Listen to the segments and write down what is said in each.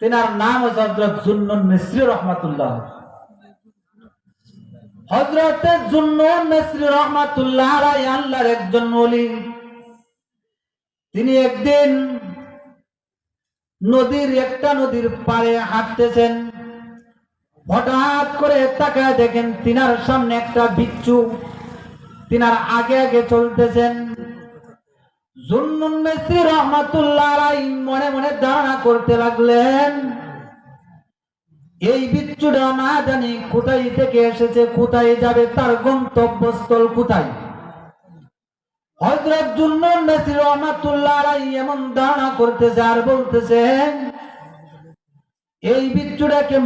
তেনার নাম হচ্ছে হজরত জুন্নুন মিশ্রি রহমাতুল্লাহ। হজরত জুন্নুন মিশ্রি রহমাতুল্লাহ আলাই আল্লাহর একজন ওলি। তিনি একদিন নদীর একটা নদীর পাড়ে হাঁটতেছেন। হঠাৎ করে তাকায় দেখেন তিনার সামনে একটা বিচ্ছু। তিনার আগে আগে চলতেছেন। জুন্নুন মিস্ত্রি রহমাতুল্লাহ মনে মনে ধারণা করতে লাগলেন, এই বিচ্ছুটা না জানি কোথায় থেকে এসেছে, কোথায় যাবে, তার গন্তব্যস্থল কোথায়? এমন ধারণা করতেছে আর বলতেছেন এই বিচ্ছুটাকে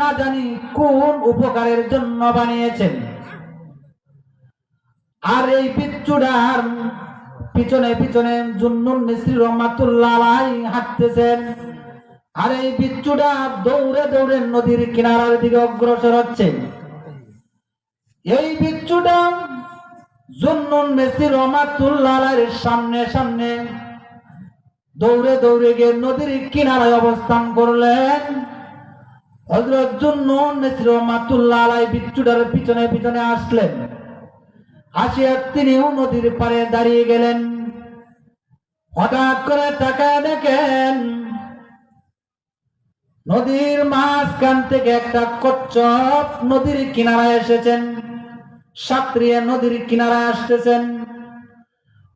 না জানি কোন উপকারের জন্য বানিয়েছেন। আর এই বিচ্ছুটার পিছনে পিছনে জুন্নুন মিস্ত্রি রহমাতুল্লাহ হাঁটতেছেন। আর এই বিচ্ছুটা দৌড়ে দৌড়ে নদীর কিনারার দিকে অগ্রসর হচ্ছে। এই বিচ্ছুটা জুন্নুন মিস্ত্রি রহমাতুল্লাহ সামনে সামনে দৌড়ে দৌড়ে গিয়ে নদীর কিনারায় অবস্থান করলেন। হজরত জুন্নুন মিস্ত্রি রহমাতুল্লাহ বিচ্ছুটার পিছনে পিছনে আসলেন। আসিয়া তিনিও নদীর পাড়ে দাঁড়িয়ে গেলেন। হঠাৎ করে তাকায় দেখেন নদীর মাঝখান থেকে একটা কচ্ছপ নদীর কিনারায় এসেছেন। সাঁতরিয়ে নদীর কিনারায় আসতেছেন।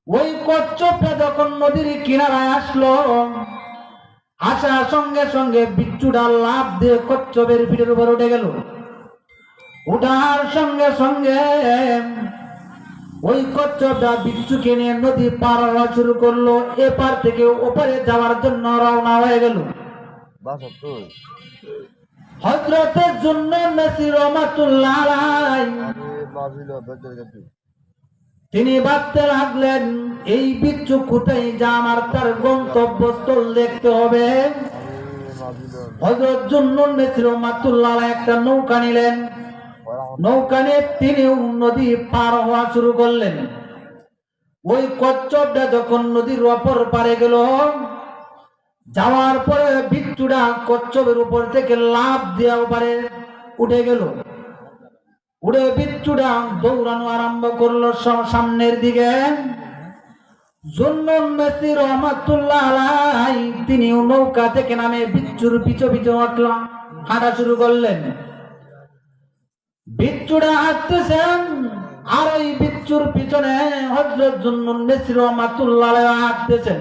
ওই কচ্ছপটা যখন নদীর কিনারায় আসলো, আসার সঙ্গে সঙ্গে বিচ্ছুটা লাভ দিয়ে কচ্ছপের পিঠের উপর উঠে গেল। উঠার সঙ্গে সঙ্গে ওই কচ্ছপটা বিচ্ছুকে নিয়ে নদী পার হওয়া শুরু করল। এপার থেকে ওপারে যাওয়ার জন্য রওনা হয়ে গেল। হজরতের জন্য মেসি রহমাতুল্লাহ তিনি ভাবতে লাগলেন এই বিচ্ছু কোথায় যা আমার তার গন্তব্যস্থল দেখতে হবে। হজরত জুন্নুন মেসি রহমাতুল্লাহ একটা নৌকা নিলেন। নৌকা নিয়ে তিনি নদী পার হওয়া শুরু করলেন। ওই কচ্ছপটা যখন নদীর অপর পারে গেল, যাওয়ার পরে বিচ্ছুটা কচ্ছপের উপর থেকে লাভ দেওয়া পারে উঠে গেল। উড়ে বিচ্ছুটা দৌড়ানো আরম্ভ করল সামনের দিকে। তিনি নৌকা থেকে নামে বিচ্ছুর পিছু পিছু হাঁটা শুরু করলেন। আর ওই বিচ্ছুর পিছনে হজরত হাঁটতেছেন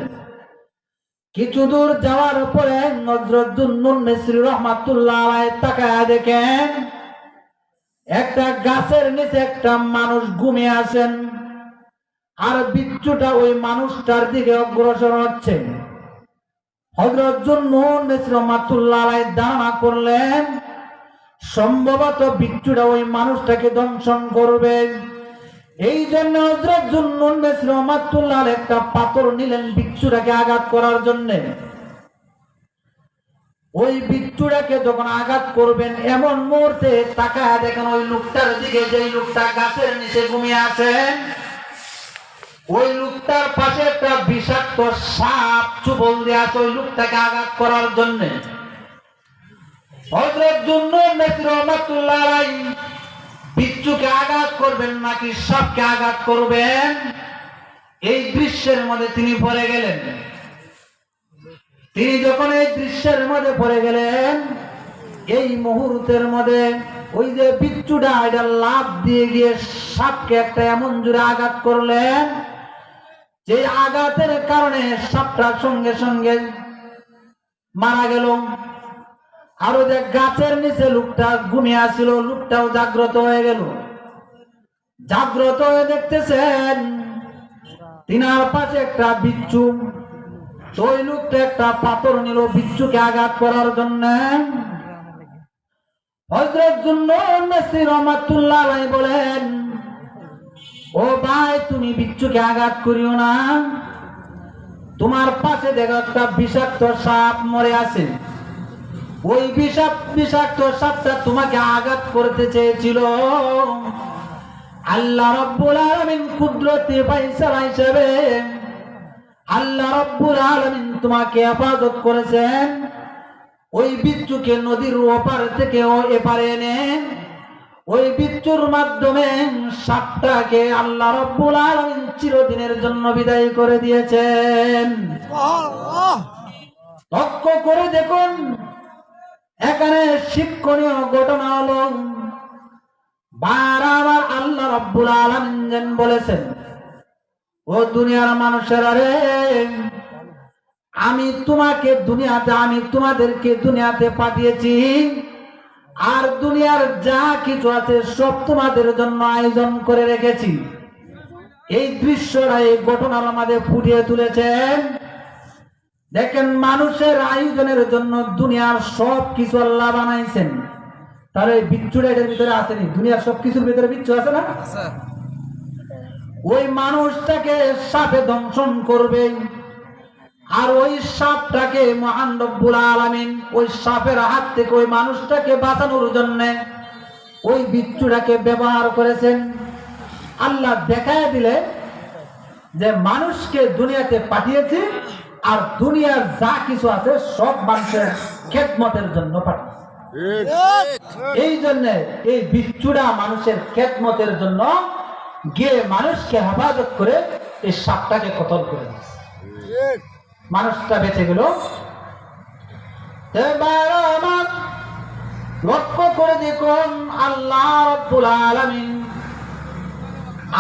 কিছু দূর যাওয়ার পরে হজরত তাকায় দেখেন, একটা গাছের নিচে একটা মানুষ ঘুমিয়ে আছেন, আর বিচ্ছুটা ওই মানুষটার দিকে অগ্রসর হচ্ছে। হজরত জুন্নুন মিশ্র ধারণা করলেন সম্ভবত বিচ্ছুটা ওই মানুষটাকে দংশন করবে। এই জন্য হজরত একটা পাথর নিলেন বিচ্ছুটাকে আঘাত করার জন্য। ওই বিচ্ছুটাকে যখন আঘাত করবেন, এমন মুহূর্তে তাকায় দেখেন ওই লোকটার দিকে যেই লোকটা গাছের নিচে ঘুমিয়ে আছেন ওই লোকটার পাশে একটা বিষাক্ত সাপ চুবল দিয়ে আছে ওই লোকটাকে আঘাত করার জন্য। হজরত জুন্নুন মিশ্র রহমাতুল্লাহ বিচ্ছুকে আঘাত করবেন নাকি সাপকে আঘাত করবেন? এই দৃশ্যের মধ্যে তিনি পড়ে গেলেন। তিনি যখন এই দৃশ্যের মধ্যে পড়ে গেলেন, এই মুহূর্তের মধ্যে ওই যে বিচ্ছুটা এটা লাভ দিয়ে গিয়ে সাপকে একটা এমন জোরে আঘাত করলেন যে আঘাতের কারণে সাপটা সঙ্গে সঙ্গে মারা গেল। আরও যে গাছের নিচে লোকটা ঘুমিয়ে আসছিল লোকটাও জাগ্রত হয়ে গেল। জাগ্রত হয়ে দেখতেছেন, তিনার পাশে একটা বিচ্ছু। ওই লোকটা একটা পাথর নিল বিচ্ছুকে আঘাত করার জন্য। হজরত রহমাতুল্লাহ বলেন, ও ভাই, তুমি বিচ্ছুকে আঘাত করিও না। তোমার পাশে দেখো একটা বিষাক্ত সাপ মরে আছে। ওই বিষাক্ত বিষাক্ত সাপটা তোমাকে আঘাত করতে চেয়েছিল। আল্লাহ রব্বুল আলামিন কুদরতি ফাইসালা হিসেবে আল্লাহ রব্বুল আলামিন তোমাকে হেফাজত করেছেন। ওই বিচ্ছুকে নদীর ওপার থেকে ও এপারে এনে ওই বিচ্ছুর মাধ্যমে সাপটাকে আল্লাহ রব্বুল আলামিন চিরদিনের জন্য বিদায় করে দিয়েছেন। লক্ষ্য করে দেখুন এখানে শিক্ষণীয় ঘটনা হলো, বারবার আল্লাহ রব্বুল আলমিন বলেছেন, ও দুনিয়ার মানুষেরা রে, আমি তোমাকে দুনিয়াতে, আমি তোমাদেরকে দুনিয়াতে পাঠিয়েছি, আর দুনিয়ার যা কিছু আছে সব তোমাদের জন্য আয়োজন করে রেখেছি। এই দৃশ্যটা, এই ঘটনার আমাদের ফুটিয়ে তুলেছেন দেখেন মানুষের আয়োজনের জন্য দুনিয়ার সব কিছু আল্লাহ বানাইছেন। তাহলে বিচ্ছুটা এটার ভিতরে আসেনি। দুনিয়ার সব কিছুর ভিতরে বিচ্ছু আছে না? ওই মানুষটাকে সাপে দংশন করবে। আর ওই সাপটাকে মহান রব্বুল আলামিন ওই সাপের হাত থেকে ওই মানুষটাকে বাঁচানোর জন্য ওই বিচ্ছুটাকে ব্যবহার করেছেন। আল্লাহ দেখায় দিলে যে মানুষকে দুনিয়াতে পাঠিয়েছি আর দুনিয়ার যা কিছু আছে সব মানুষের খেদমতের জন্য পাঠিয়েছি এই জন্য এই বিচ্ছুরা মানুষের খেদমতের জন্য গিয়ে মানুষকে হেফাজত করে এই সাপটাকে কতল করে মানুষটা বেঁচে গেল। লক্ষ্য করে দেখুন, আল্লাহ রব্বুল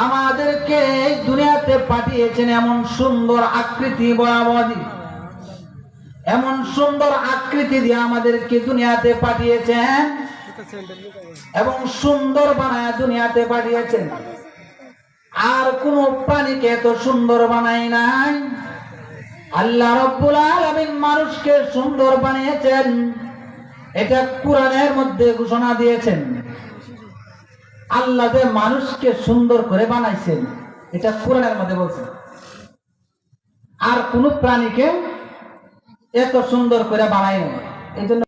আমাদেরকে দুনিয়াতে পাঠিয়েছেন এমন সুন্দর আকৃতি বরাবরই এমন সুন্দর আকৃতি দিয়ে আমাদেরকে দুনিয়াতে পাঠিয়েছেন এবং সুন্দর বানায় দুনিয়াতে পাঠিয়েছেন। আর কোন প্রাণীকে এত সুন্দর বানাই নাই। আল্লাহ রব্বুল আলামিন মানুষকে সুন্দর বানিয়েছেন। এটা কোরআনের মধ্যে ঘোষণা দিয়েছেন। আল্লাহ যে মানুষকে সুন্দর করে বানাইছেন, এটা কোরআনের মধ্যে বলছেন আর কোন প্রাণীকে এত সুন্দর করে বানাই নাই। এই জন্য